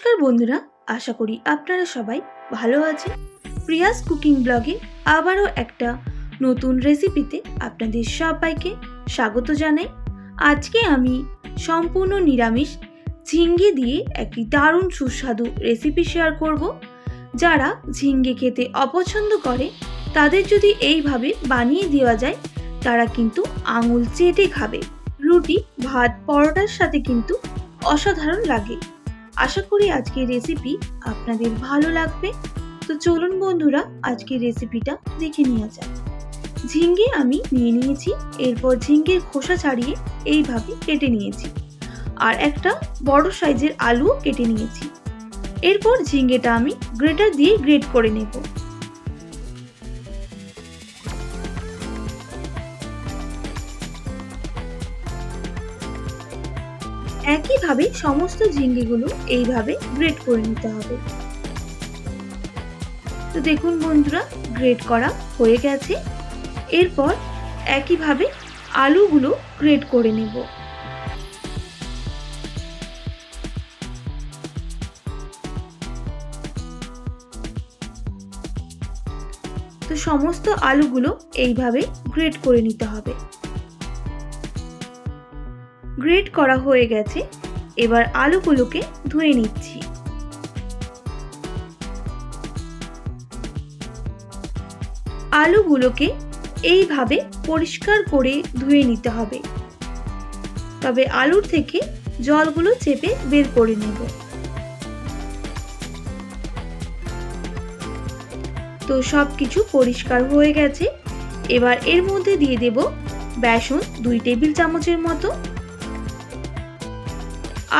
নমস্কার বন্ধুরা, আশা করি আপনারা সবাই ভালো আছেন। প্রিয়াস কুকিং ব্লগে আবারও একটা নতুন রেসিপিতে আপনাদের সবাইকে স্বাগত জানাই। আজকে আমি সম্পূর্ণ নিরামিষ ঝিঙ্গে দিয়ে একটি দারুণ সুস্বাদু রেসিপি শেয়ার করব। যারা ঝিঙ্গে খেতে অপছন্দ করে, তাদের যদি এইভাবে বানিয়ে দেওয়া যায়, তারা কিন্তু আঙুল চেটে খাবে। রুটি, ভাত, পরোটার সাথে কিন্তু অসাধারণ লাগে। আশা করি আজকের রেসিপি আপনাদের ভালো লাগবে। তো চলুন বন্ধুরা, আজকের রেসিপিটা দেখে নেওয়া যাক। ঝিঙ্গে আমি নিয়ে নিয়েছি, এরপর ঝিঙ্গের খোসা ছাড়িয়ে এইভাবে কেটে নিয়েছি। আর একটা বড় সাইজের আলুও কেটে নিয়েছি। এরপর ঝিঙ্গেটা আমি গ্রেটার দিয়ে গ্রেট করে নেব। একইভাবে সমস্ত ঝিঙ্গেগুলো এইভাবে গ্রেট করে নিতে হবে। তো দেখুন বন্ধুরা, গ্রেট করা হয়ে গেছে। এরপর একইভাবে আলুগুলো গ্রেট করে নেব। তো সমস্ত আলুগুলো এইভাবে গ্রেট করে নিতে হবে। গ্রেট করা হয়ে গেছে। এবার আলুগুলোকে ধুয়ে নিচ্ছি। আলুগুলোকে এইভাবে পরিষ্কার করে ধুয়ে নিতে হবে। তবে আলুর থেকে জলগুলো চেপে বের করে নেব। তো সব কিছু পরিষ্কার হয়ে গেছে। এবার এর মধ্যে দিয়ে দেব বেসন দুই টেবিল চামচের মতো।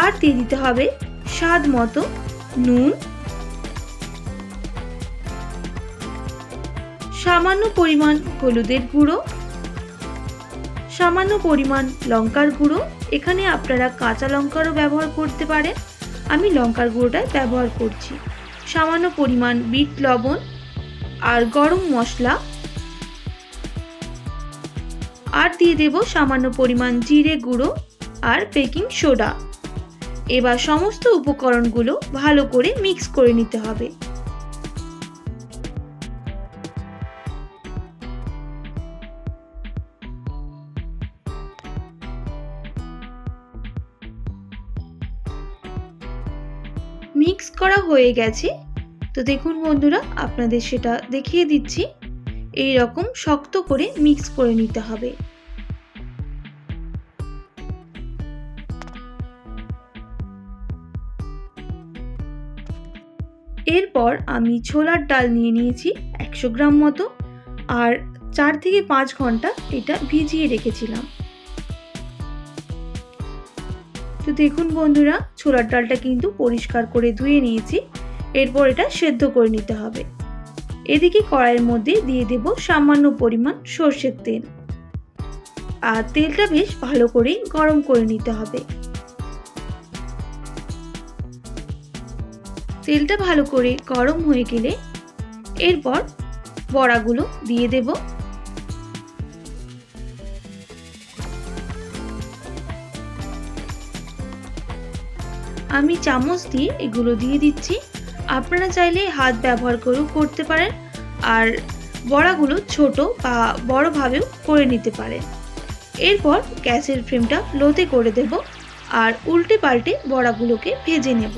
আর দিয়ে দিতে হবে স্বাদ মতো নুন। সামান্য পরিমাণ হলুদের গুঁড়ো। সামান্য পরিমাণ লঙ্কার গুঁড়ো। এখানে আপনারা কাঁচা লঙ্কারও ব্যবহার করতে পারেন। আমি লঙ্কার গুঁড়োটাই ব্যবহার করছি। সামান্য পরিমাণ বিট লবণ আর গরম মশলা। আর দিয়ে দেব সামান্য পরিমাণ জিরে গুঁড়ো আর বেকিং সোডা। এবার সমস্ত উপকরণগুলো ভালো করে মিক্স করে নিতে হবে। মিক্স করা হয়ে গেছে। তো দেখুন বন্ধুরা, আপনাদের সেটা দেখিয়ে দিচ্ছি। এই রকম শক্ত করে মিক্স করে নিতে হবে। এরপর আমি ছোলার ডাল নিয়ে নিয়েছি একশো গ্রাম মতো আর চার থেকে পাঁচ ঘণ্টা এটা ভিজিয়ে রেখেছিলাম। তো দেখুন বন্ধুরা, ছোলার ডালটা কিন্তু পরিষ্কার করে ধুয়ে নিয়েছি, এরপর এটা সেদ্ধ করে নিতে হবে। এদিকে কড়াইয়ের মধ্যে দিয়ে দেব সামান্য পরিমাণ সর্ষের তেল। আর তেলটা বেশ ভালো করে গরম করে নিতে হবে। তেলটা ভালো করে গরম হয়ে গেলে এরপর বড়াগুলো দিয়ে দেব। আমি চামচ দিয়ে এগুলো দিয়ে দিচ্ছি। আপনারা চাইলে হাত ব্যবহার করেও করতে পারেন আর বড়াগুলো ছোট বা বড়ভাবেও করে নিতে পারেন। এরপর গ্যাসের ফ্লেমটা লোতে করে দেব আর উল্টে পাল্টে বড়াগুলোকে ভেজে নেব।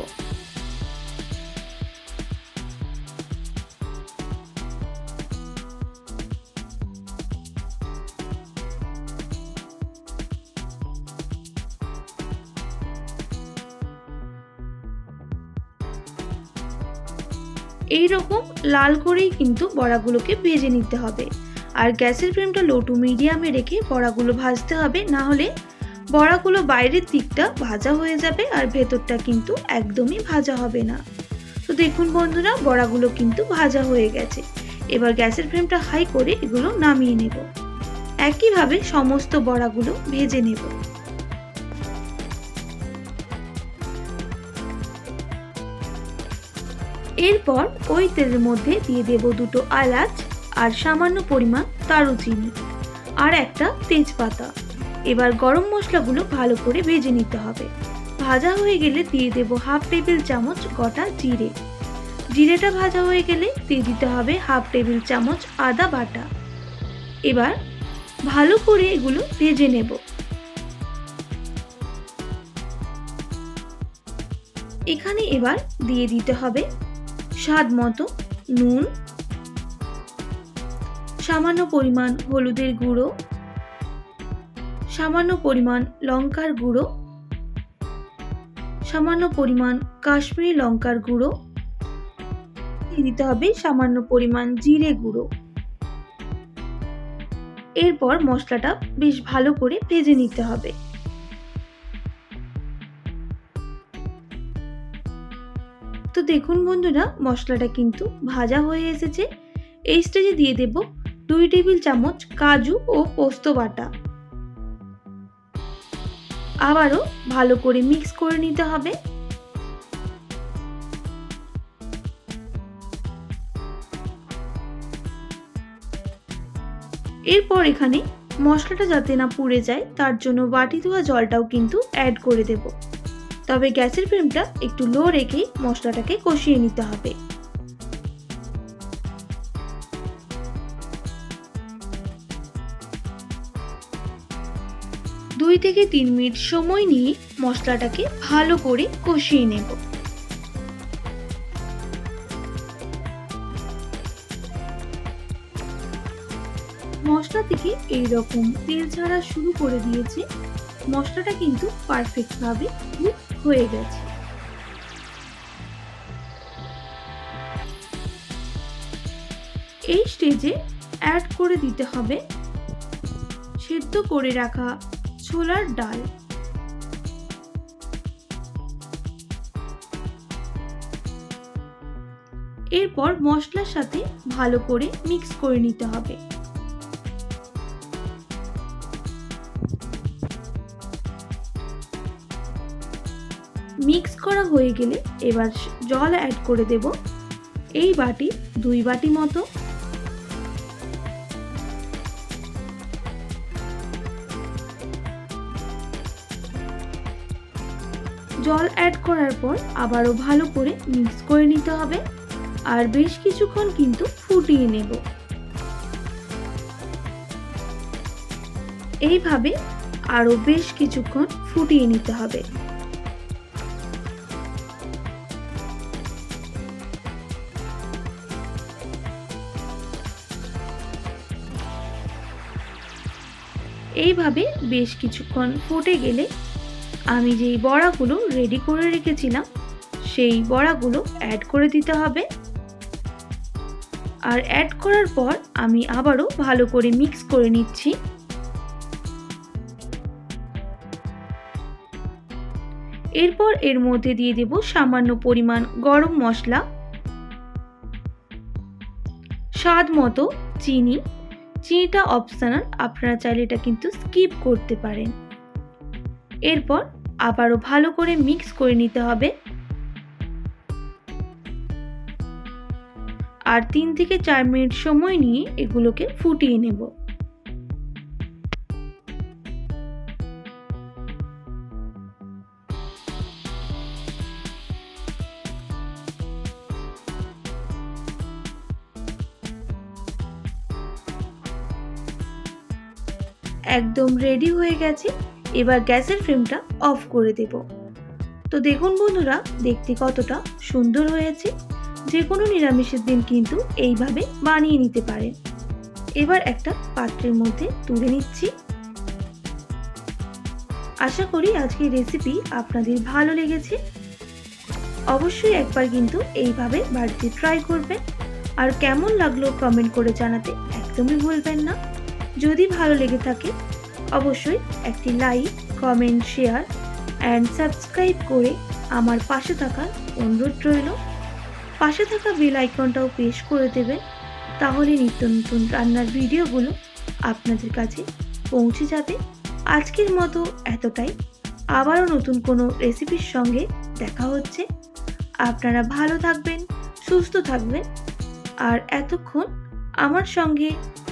এই রকম লাল করেই কিন্তু বড়াগুলোকে ভেজে নিতে হবে। আর গ্যাসের ফ্লেমটা লো টু মিডিয়ামে রেখে বড়াগুলো ভাজতে হবে, না হলে বড়াগুলো বাইরের দিকটা ভাজা হয়ে যাবে আর ভেতরটা কিন্তু একদমই ভাজা হবে না। তো দেখুন বন্ধুরা, বড়াগুলো কিন্তু ভাজা হয়ে গেছে। এবার গ্যাসের ফ্লেমটা হাই করে এগুলো নামিয়ে নেব। একইভাবে সমস্ত বড়াগুলো ভেজে নেব। এরপর ওই তেলের মধ্যে দিয়ে দেব দুটো এলাচ আর সামান্য পরিমাণ দারুচিনি আর একটা তেজপাতা। এবার গরম মশলাগুলো ভালো করে ভেজে নিতে হবে। ভাজা হয়ে গেলে দিয়ে দেব হাফ টেবিল চামচ গোটা জিরে। জিরেটা ভাজা হয়ে গেলে দিয়ে দিতে হবে হাফ টেবিল চামচ আদা বাটা। এবার ভালো করে এগুলো ভেজে নেব। এখানে এবার দিয়ে দিতে হবে স্বাদ মতো নুন, সামান্য পরিমাণ হলুদের গুঁড়ো, সামান্য পরিমাণ লঙ্কার গুঁড়ো, সামান্য পরিমাণ কাশ্মীরি লঙ্কার গুঁড়ো দিতে হবে সামান্য পরিমাণ জিরে গুঁড়ো। এরপর মশলাটা বেশ ভালো করে ভেজে নিতে হবে। দেখুন বন্ধুরা, মশলাটা কিন্তু ভাজা হয়ে এসেছে। এই স্টেজে দিয়ে দেব দুই টেবিল চামচ কাজু ও পোস্ত বাটা। আবারও ভালো করে মিক্স করে নিতে হবে। এরপর এখানে মশলাটা যাতে না পুড়ে যায়, তার জন্য বাটি ধোয়া জলটাও কিন্তু অ্যাড করে দেব। তবে গ্যাসের ফ্লেমটা একটু লো রেখে মশলাটাকে কষিয়ে নিতে হবে। দুই থেকে তিন মিনিট সময় নিয়ে মশলাটাকে ভালো করে কষিয়ে নেব। মশলা থেকে এইরকম তেল ছাড়া শুরু করে দিয়েছে। মশলাটা কিন্তু পারফেক্টভাবে হয়ে গেছে। এই স্টেজে অ্যাড করে দিতে হবে সেদ্ধ করে রাখা ছোলার ডাল। এরপর মশলার সাথে ভালো করে মিক্স করে নিতে হবে। মিক্স করা হয়ে গেলে এবার জল অ্যাড করে দেব। এই বাটি দুই বাটি মতো। জল অ্যাড করার পর আবারও ভালো করে মিক্স করে নিতে হবে। আর বেশ কিছুক্ষণ কিন্তু ফুটিয়ে নেব। এইভাবে আরও বেশ কিছুক্ষণ ফুটিয়ে নিতে হবে। এইভাবে বেশ কিছুক্ষণ ফুটে গেলে আমি যেই বড়াগুলো রেডি করে রেখেছিলাম, সেই বড়াগুলো অ্যাড করে দিতে হবে। আর অ্যাড করার পর আমি আবারও ভালো করে মিক্স করে নিচ্ছি। এরপর এর মধ্যে দিয়ে দেব সামান্য পরিমাণ গরম মশলা, স্বাদ মতো চিনি চিনিটা অপশনাল আপনারা চাইলে এটা কিন্তু স্কিপ করতে পারেন। এরপর আবারও ভালো করে মিক্স করে নিতে হবে। আর তিন থেকে চার মিনিট সময় নিয়ে এগুলোকে ফুটিয়ে নেব। একদম রেডি হয়ে গেছে, এবার গ্যাসের ফ্লেমটা অফ করে দেব। তো দেখুন বন্ধুরা, দেখতে কতটা সুন্দর হয়েছে। যে কোনো নিরামিষের দিন কিন্তু এইভাবে বানিয়ে নিতে পারেন। এবার একটা পাত্রের মধ্যে তুলে নিচ্ছি। আশা করি আজকের রেসিপি আপনাদের ভালো লেগেছে। অবশ্যই একবার কিন্তু এইভাবে বাড়িতে ট্রাই করবেন। আর কেমন লাগল কমেন্ট করে জানাতে একদমই ভুলবেন না। যদি ভালো লেগে থাকে, অবশ্যই একটি like comment share and subscribe করে আমার পাশে থাকার অনুরোধ রইল। পাশে থাকা বেল আইকনটাও পেশ করে দেবেন, তাহলে নিত্য নতুন রান্নার ভিডিওগুলো আপনাদের কাছে পৌঁছে যাবে। আজকের মতো এতটাই। আবারও নতুন কোনো রেসিপির সঙ্গে দেখা হচ্ছে। আপনারা ভালো থাকবেন, সুস্থ থাকবেন। আর এতক্ষণ আমার সঙ্গে